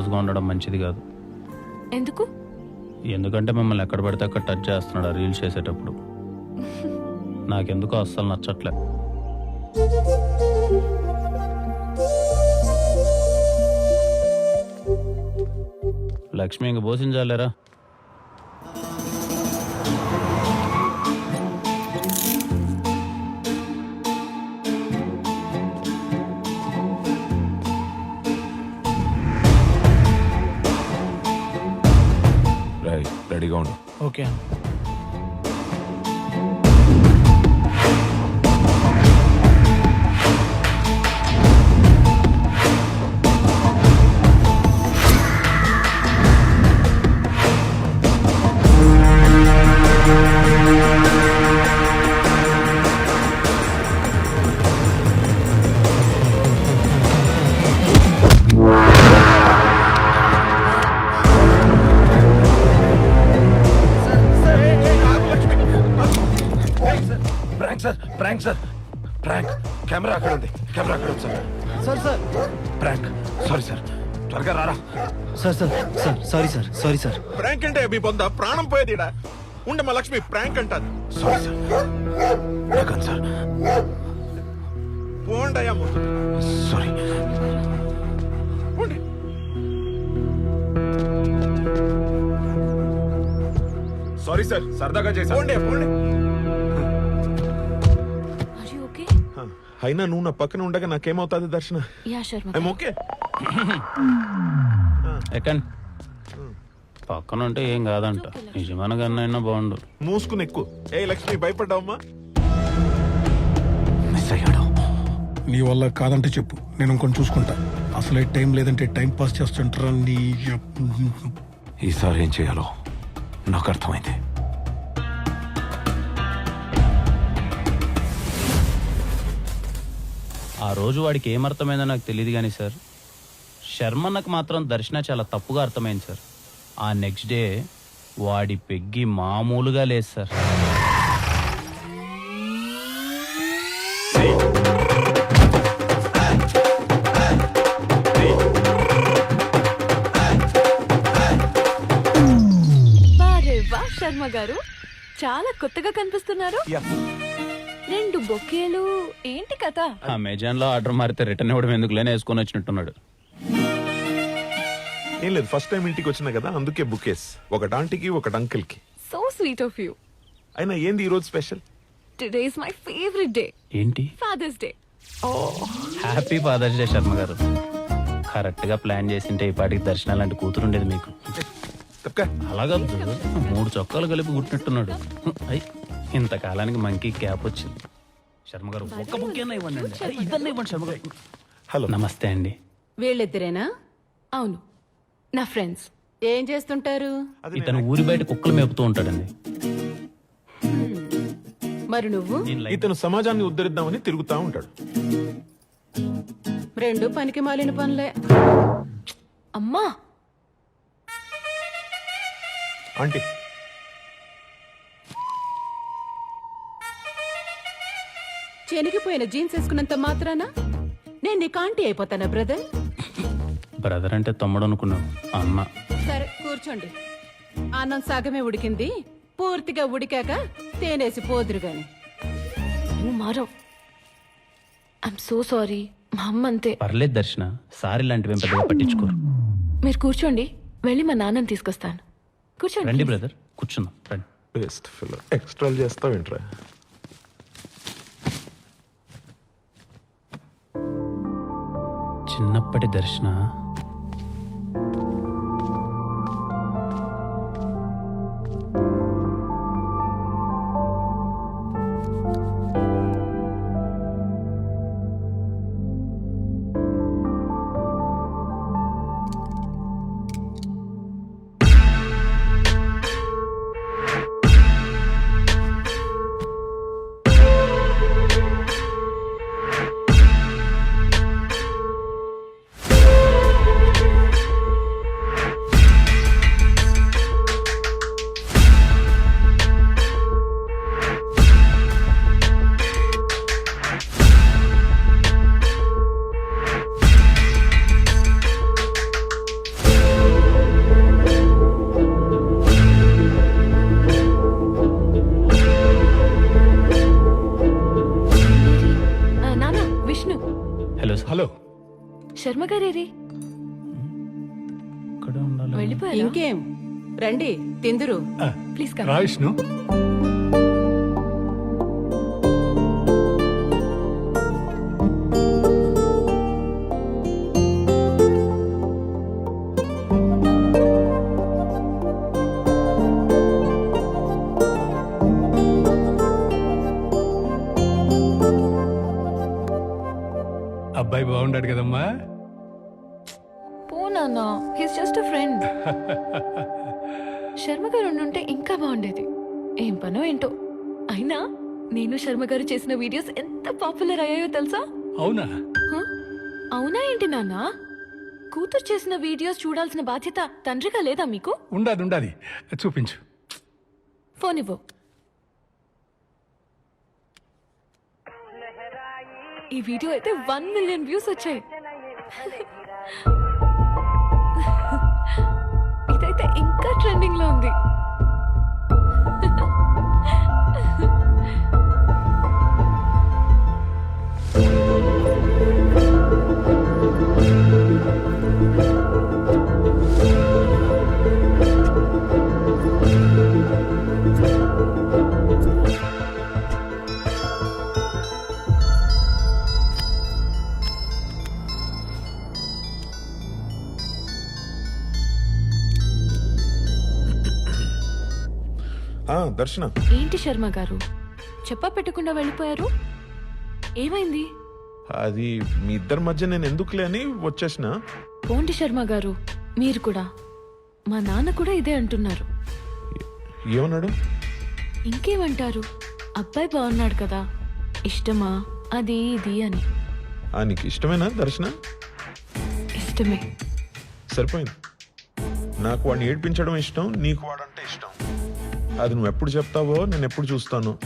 క్లోజ్గా ఉండడం మంచిది కాదు. ఎందుకు? ఎందుకంటే మిమ్మల్ని ఎక్కడ పడితే అక్కడ టచ్ చేస్తున్నాడు ఆ రీల్స్ చేసేటప్పుడు. నాకెందుకో అస్సలు నచ్చట్లే. లక్ష్మి ఇంక పోషించాలేరా రై రెడీగా ఉండు okay prank sir prank camera అక్కడ ఉంది. కెమెరా అక్కడ ఉంది sir sir sir prank sorry sir త్వరగా రారా. Sir sir sir sorry sir sorry sir prank అంటే మీ పొంద ప్రాణం పోయేదిడా ఉండ మా లక్ష్మి ప్రాంక్ అంటారు. సారీ సార్ రకం సార్ పోండయ్యా ముందు. సారీ పోండి. సారీ సార్ సరదాగా చేసా పోండి పోండి. అయినా నువ్వు నా పక్కన ఉండగా నాకేమవుతుంది దర్శన? Yeah Sharma I'm okay. ఎక్కండి పక్కన ఉంటే ఏం కాదంట. నిజమైన కన్నా బాగుండు. మూసుకుని ఎక్కువ ఏ లక్ష్మి భయపడ్డావమ్మా? మిస్ అయ్యాడు. నీ వల్ల కాదంటే చెప్పు. నేను ఇంకొని చూసుకుంటా. అసలే టైం లేదంటే టైం పాస్ చేస్తుంటారా నీ ఈసారి ఏం చేయాలో? నాకు అర్థమైంది. ఆ రోజు వాడికి ఏమర్థమైందో నాకు తెలియదు కానీ సార్. శర్మన్నకు మాత్రం దర్శన చాలా తప్పుగా అర్థమైంది సార్. ఆ నెక్స్ట్ డే వాడి పెగ్గి మామూలుగా లేదు సార్. వారే వా శర్మ గారు. చాలా కొత్తగా కనిపిస్తున్నారు. రెండు బొకేలు ఏంటి కథ? అమెజాన్లో ఆర్డర్ మారితే రిటర్న్ ఇవ్వడం ఎందుకు లేని వేసుకొని వచ్చినట్టున్నాడు. ఏం లేదు ఫస్ట్ టైం ఇంటికి వచ్చినా కదా అందుకే బుకేస్ ఒకటి ఆంటీకి ఒకటి అంకిల్కి. సో స్వీట్ ఆఫ్ యూ అయినా ఏంది ఈ రోజు special today is my favourite day ఏంటి? Father's day happy father's day Sharma garu. కరెక్ట్గా ప్లాన్ చేసింటే ఈ పాటికి దర్శనం లాంటి కూతురు ఉండేది మీకు. తప్పక అలాగా మూడు చొక్కాలు కలిపి గుట్టినట్టున్నాడు అయ్. ఇంతకాలానికి మంకీ క్యాప్ వచ్చింది. శర్మ గారు ఒక్క బుక్ ఇవ్వండి అండి. అరే, ఇదన్నా ఇవ్వండి శర్మ గారు. హలో. నమస్తే అండి. వీళ్ళిద్దరేనా? అవును. నా ఫ్రెండ్స్. ఏం చేస్తుంటారు? ఇతను ఊరి బయట కుక్కలు మేపుతూ ఉంటాడండి. మరి నువ్వు? నేను ఇతను సమాజాన్ని ఉద్ధరిద్దామని తిరుగుతా ఉంటాడు. రెండు పనికి మాలిన పనులే. అమ్మా! ఆంటీ చెనిగిపోయిన జీన్స్ వేసుకున్నంత మాత్రాన? నేను నీకు ఆంటీ అయిపోతానా బ్రదర్? బ్రదర్ అంటే తమ్ముడు అనుకున్నాను అన్న సరే కూర్చోండి. అన్నం సగమే ఉడికింది పూర్తిగా ఉడికాక తేనేసి పోదురు గాని. నువ్వు ఐఎమ్ సో సారీ మా అమ్మ అంతే. పర్లేదు దర్శన సారీ లాంటివి ఏం పెద్దగా పట్టించుకోరు. మీరు కూర్చోండి వెళ్ళి మా నాన్నని తీసుకొస్తాను. కూర్చోండి రండి. బ్రదర్ కూర్చుందాం రండి. బెస్ట్ ఫిల్ ఎక్స్ట్రాలు చేస్తావు ఏంట్రా చిన్నప్పటి దర్శన హలో. శర్మ గారేరి? వెళ్ళిపోయారు? ఇంకేం? రండి తిందురు. ప్లీజ్ రాయిష్ణు. విష్ణు అబ్బాయి బాగుండాడు కదమ్మా. పో నాన్న హిస్ జస్ట్ ఫ్రెండ్ శర్మ గారు ఉండుంటే ఇంకా బాగుండేది. ఏం పనో ఏంటో. అయినా నేను శర్మ గారు చేసిన వీడియోస్ ఎంత పాపులర్ అయ్యాయో తెలుసా? అవునా? హ? అవునా ఏంటి నాన్న? కూతురు చేసిన వీడియోస్ చూడాల్సిన బాధ్యత తండ్రిగా లేదా మీకు? ఉండాది ఉండాది. చూపించు. ఫోన్ ఇవ్వు. ఈ వీడియో అయితే వన్ మిలియన్ వ్యూస్ వచ్చాయి. ఇదైతే ఇంకా ట్రెండింగ్లో ఉంది. దర్శన. ఏంటి శర్మ గారు? చెప్పా పెట్టకుండా వెళ్ళిపోయారు? ఏమైంది? అది మీ ఇద్దరి మధ్య నేను ఎందుకులే అని వచ్చేసిన. పోండి శర్మ గారు మీరు కూడా. మా నాన్న కూడా ఇదే అంటున్నారు. ఏమన్నాడు? ఇంకేమంటారు? అబ్బాయి బాగున్నాడు కదా. ఇష్టమా? అది ఇది అని. ఆ నీకు ఇష్టమేనా దర్శన? ఇష్టమే. సరిపోయింది. నాకు వాడిని ఏడ్పించడం ఇష్టం నీకు వాడంటే అది నువ్వు ఎప్పుడు చెప్తావో నేను ఎప్పుడు చూస్తాను.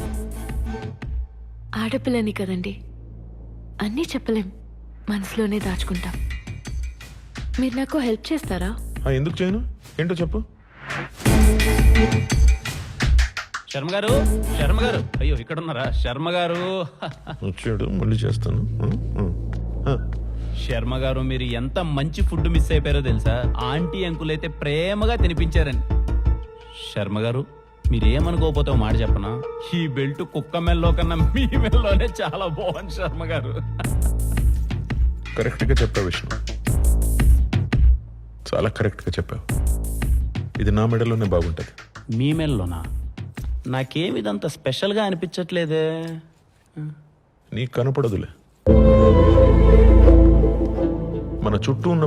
ఆడపిల్లని కదండి. అన్నీ చెప్పలేం. మనసులోనే దాచుకుంటాం. మీరు నాకు హెల్ప్ చేస్తారా? ఆ, ఎందుకు చేయను? ఏంటో చెప్పు. శర్మ గారు శర్మ గారు అయ్యో ఇక్కడ ఉన్నారా శర్మ గారు వచ్చాడు మళ్ళీ చేస్తాను. ఆ. శర్మ గారు మీరు ఎంత మంచి ఫుడ్ మిస్ అయిపోయారో తెలుసా? ఆంటీ అంకుల్ అయితే ప్రేమగా తినిపించారని. శర్మ గారు మీరేమనుకోకపోతే ఓ మాట చెప్పనా? ఈ బెల్ట్ కుక్క మెల్లో కన్నా మీ మెల్లోనే చాలా బాగుంది శర్మ గారు. కరెక్ట్గా చెప్పావు విష్ణు. చాలా కరెక్ట్గా చెప్పావు. ఇది నా మెడలోనే బాగుంటుంది. మీ మెల్లోనా? నాకేమిదంత స్పెషల్గా అనిపించట్లేదే. నీకు కనపడదులే. మన చుట్టూ ఉన్న